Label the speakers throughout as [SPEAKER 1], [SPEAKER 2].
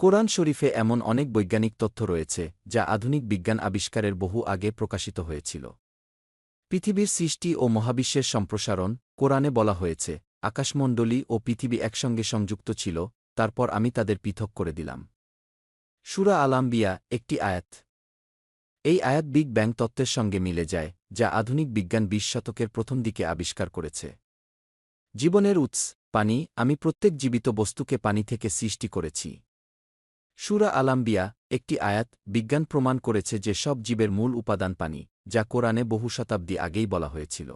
[SPEAKER 1] কোরআন শরীফে এমন অনেক বৈজ্ঞানিক তথ্য রয়েছে, যা আধুনিক বিজ্ঞান আবিষ্কারের বহু আগে প্রকাশিত হয়েছিল। পৃথিবীর সৃষ্টি ও মহাবিশ্বের সম্প্রসারণ, কোরআনে বলা হয়েছে, আকাশমণ্ডলী ও পৃথিবী একসঙ্গে সংযুক্ত ছিল, তারপর আমি তাদের পৃথক করে দিলাম। সুরা আলাম্বিয়া একটি আয়াত। এই আয়াত বিগ ব্যাং তত্ত্বের সঙ্গে মিলে যায়, যা আধুনিক বিজ্ঞান বিশ শতকের প্রথম দিকে আবিষ্কার করেছে। জীবনের উৎস, পানি, আমি প্রত্যেক জীবিত বস্তুকে পানি থেকে সৃষ্টি করেছি। সুরা আলাম্বিয়া একটি আয়াত বিজ্ঞান প্রমাণ করেছে যে সব জীবের মূল উপাদান পানি, যা কোরআনে বহু শতাব্দী আগেই বলা হয়েছিল।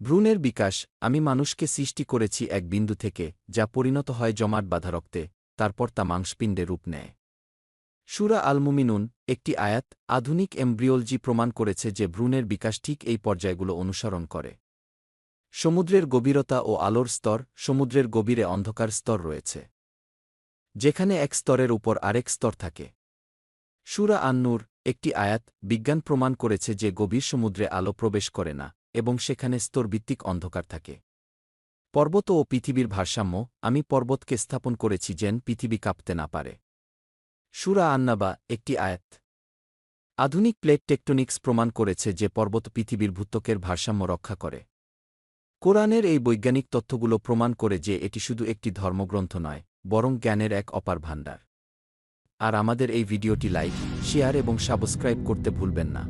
[SPEAKER 1] ভ্রূণের বিকাশ, আমি মানুষকে সৃষ্টি করেছি এক বিন্দু থেকে, যা পরিণত হয় জমাট বাঁধা রক্তে, তারপর তা মাংসপিণ্ডে রূপ নেয়। সুরা আলমুমিনুন একটি আয়াত আধুনিক এমব্রিওলজি প্রমাণ করেছে যে ভ্রূণের বিকাশ ঠিক এই পর্যায়গুলো অনুসরণ করে। সমুদ্রের গভীরতা ও আলোর স্তর, সমুদ্রের গভীরে অন্ধকার স্তর রয়েছে। যেখানে এক স্তরের উপর আরেক স্তর থাকে। সুরা আন্নুর একটি আয়াত বিজ্ঞান প্রমাণ করেছে যে গভীর সমুদ্রে আলো প্রবেশ করে না এবং সেখানে স্তরভিত্তিক অন্ধকার থাকে। পর্বত ও পৃথিবীর ভারসাম্য আমি পর্বতকে স্থাপন করেছি যেন পৃথিবী কাঁপতে না পারে। সুরা আন্নাবা একটি আয়াত। আধুনিক প্লেট টেকটনিক্স প্রমাণ করেছে যে পর্বত পৃথিবীর ভূত্বকের ভারসাম্য রক্ষা করে। কোরআনের এই বৈজ্ঞানিক তথ্যগুলো প্রমাণ করে যে এটি শুধু একটি ধর্মগ্রন্থ নয় বরং জ্ঞানের এক অপার ভাণ্ডার। আর আমাদের এই ভিডিওটি লাইক, শেয়ার এবং সাবস্ক্রাইব করতে ভুলবেন না।